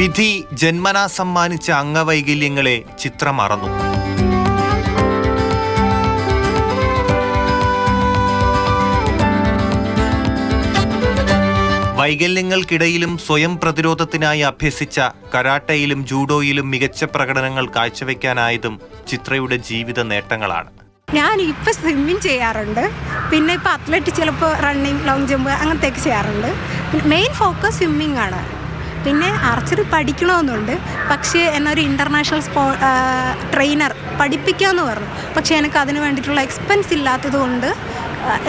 വിധി ജന്മനാ സമ്മാനിച്ച അംഗവൈകല്യങ്ങളെ ചിത്രം മറന്നു. വൈകല്യങ്ങൾക്കിടയിലും സ്വയം പ്രതിരോധത്തിനായി അഭ്യസിച്ച കരാട്ടയിലും ജൂഡോയിലും മികച്ച പ്രകടനങ്ങൾ കാഴ്ചവെക്കാനായതും ചിത്രയുടെ ജീവിത നേട്ടങ്ങളാണ്. ഞാൻ ഇപ്പം സ്വിമ്മിങ് ചെയ്യാറുണ്ട്. പിന്നെ ഇപ്പോൾ അത്ലറ്റിക് ചിലപ്പോൾ റണ്ണിങ് ലോങ് ജമ്പ് അങ്ങനത്തെയൊക്കെ ചെയ്യാറുണ്ട്. മെയിൻ ഫോക്കസ് സ്വിമ്മിങ് ആണ്. പിന്നെ ആർച്ചറി പഠിക്കണമെന്നുണ്ട്. പക്ഷേ എന്നൊരു ഇന്റർനാഷണൽ സ്പോ ട്രെയിനർ പഠിപ്പിക്കാമെന്ന് പറഞ്ഞു. പക്ഷേ എനിക്ക് അതിന് വേണ്ടിയിട്ടുള്ള എക്സ്പെൻസ് ഇല്ലാത്തത് കൊണ്ട്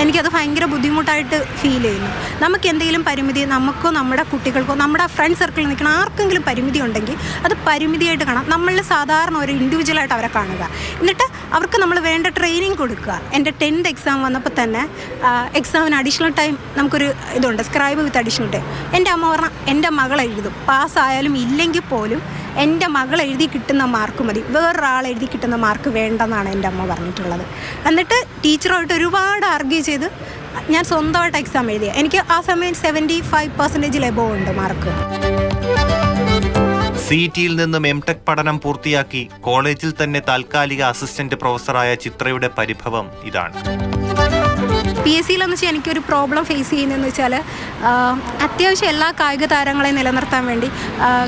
എനിക്കത് ഭയങ്കര ബുദ്ധിമുട്ടായിട്ട് ഫീൽ ചെയ്യുന്നു. നമുക്ക് എന്തെങ്കിലും പരിമിതി നമുക്കോ നമ്മുടെ കുട്ടികൾക്കോ നമ്മുടെ ഫ്രണ്ട് സർക്കിളിൽ നിൽക്കുന്ന ആർക്കെങ്കിലും പരിമിതി ഉണ്ടെങ്കിൽ അത് പരിമിതിയായിട്ട് കാണാം. നമ്മളിൽ സാധാരണ ഒരു ഇൻഡിവിജ്വലായിട്ട് അവരെ കാണുക. എന്നിട്ട് അവർക്ക് നമ്മൾ വേണ്ട ട്രെയിനിങ് കൊടുക്കുക. എന്റെ ടെൻത്ത് എക്സാം വന്നപ്പോൾ തന്നെ എക്സാമിന് അഡീഷണൽ ടൈം നമുക്കൊരു ഇതുണ്ട് സ്ക്രൈബ് വിത്ത് അഡീഷണൽ ടൈം എന്റെ അമ്മ പറഞ്ഞാൽ എന്റെ മകൾ എഴുതും. പാസ്സായാലും ഇല്ലെങ്കിൽ പോലും എന്റെ മകൾ എഴുതി കിട്ടുന്ന മാർക്ക് മതി. വേറൊരാൾ എഴുതി കിട്ടുന്ന മാർക്ക് വേണ്ടെന്നാണ് എന്റെ അമ്മ പറഞ്ഞിട്ടുള്ളത്. എന്നിട്ട് ടീച്ചറുമായിട്ട് ഒരുപാട് ആർഗ്യൂ ചെയ്ത് ഞാൻ സ്വന്തമായിട്ട് എക്സാം എഴുതിയ. എനിക്ക് ആ സമയം സെവന്റി ഫൈവ് പെർസെന്റേജിൽ എബോ ഉണ്ട് മാർക്ക് സി ടിയിൽ നിന്നും എം ടെക് പഠനം പൂർത്തിയാക്കി കോളേജിൽ തന്നെ താൽക്കാലിക അസിസ്റ്റന്റ് പ്രൊഫസറായ ചിത്രയുടെ പരിഭവം ഇതാണ്. പി എസ് സിയിലെന്ന് വെച്ചാൽ എനിക്കൊരു പ്രോബ്ലം ഫേസ് ചെയ്യുന്നതെന്ന് വെച്ചാൽ അത്യാവശ്യം എല്ലാ കായിക താരങ്ങളെയും നിലനിർത്താൻ വേണ്ടി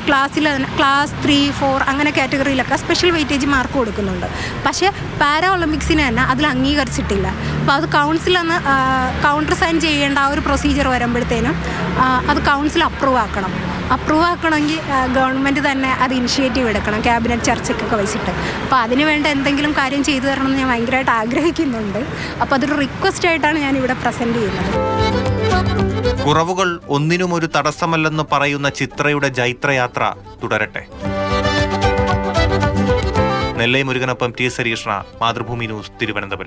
ക്ലാസ്സിൽ ക്ലാസ് ത്രീ ഫോർ അങ്ങനെ കാറ്റഗറിയിലൊക്കെ സ്പെഷ്യൽ വെയിറ്റേജ് മാർക്ക് കൊടുക്കുന്നുണ്ട്. പക്ഷേ പാരാ ഒളിമ്പിക്സിന് തന്നെ അതിൽ അംഗീകരിച്ചിട്ടില്ല. അപ്പോൾ അത് കൗൺസിൽ ഒന്ന് കൗണ്ടർ സൈൻ ചെയ്യേണ്ട ആ ഒരു പ്രൊസീജിയർ വരുമ്പോഴത്തേനും അത് കൗൺസിൽ അപ്രൂവ് ആക്കണം. അപ്രൂവ് ആക്കണമെങ്കിൽ ഗവൺമെന്റ് തന്നെ അത് ഇനിഷ്യേറ്റീവ് എടുക്കണം ക്യാബിനറ്റ് ചർച്ചയ്ക്കൊക്കെ വെച്ചിട്ട്. അപ്പോൾ അതിന് വേണ്ട എന്തെങ്കിലും കാര്യം ചെയ്തു തരണം എന്ന് ഞാൻ ഭയങ്കരമായിട്ട് ആഗ്രഹിക്കുന്നുണ്ട്. അപ്പോൾ അതൊരു റിക്വസ്റ്റ് ആയിട്ടാണ് ഞാൻ ഇവിടെ പ്രസന്റ് ചെയ്യുന്നത്. കുറവുകൾ ഒന്നിനും ഒരു തടസ്സമല്ലെന്ന് പറയുന്ന ചിത്രയുടെ ജൈത്രയാത്ര തുടരട്ടെ. നെല്ലൈ മുരുകനൊപ്പം ടി സരീഷ്ണ മാതൃഭൂമി ന്യൂസ് തിരുവനന്തപുരം.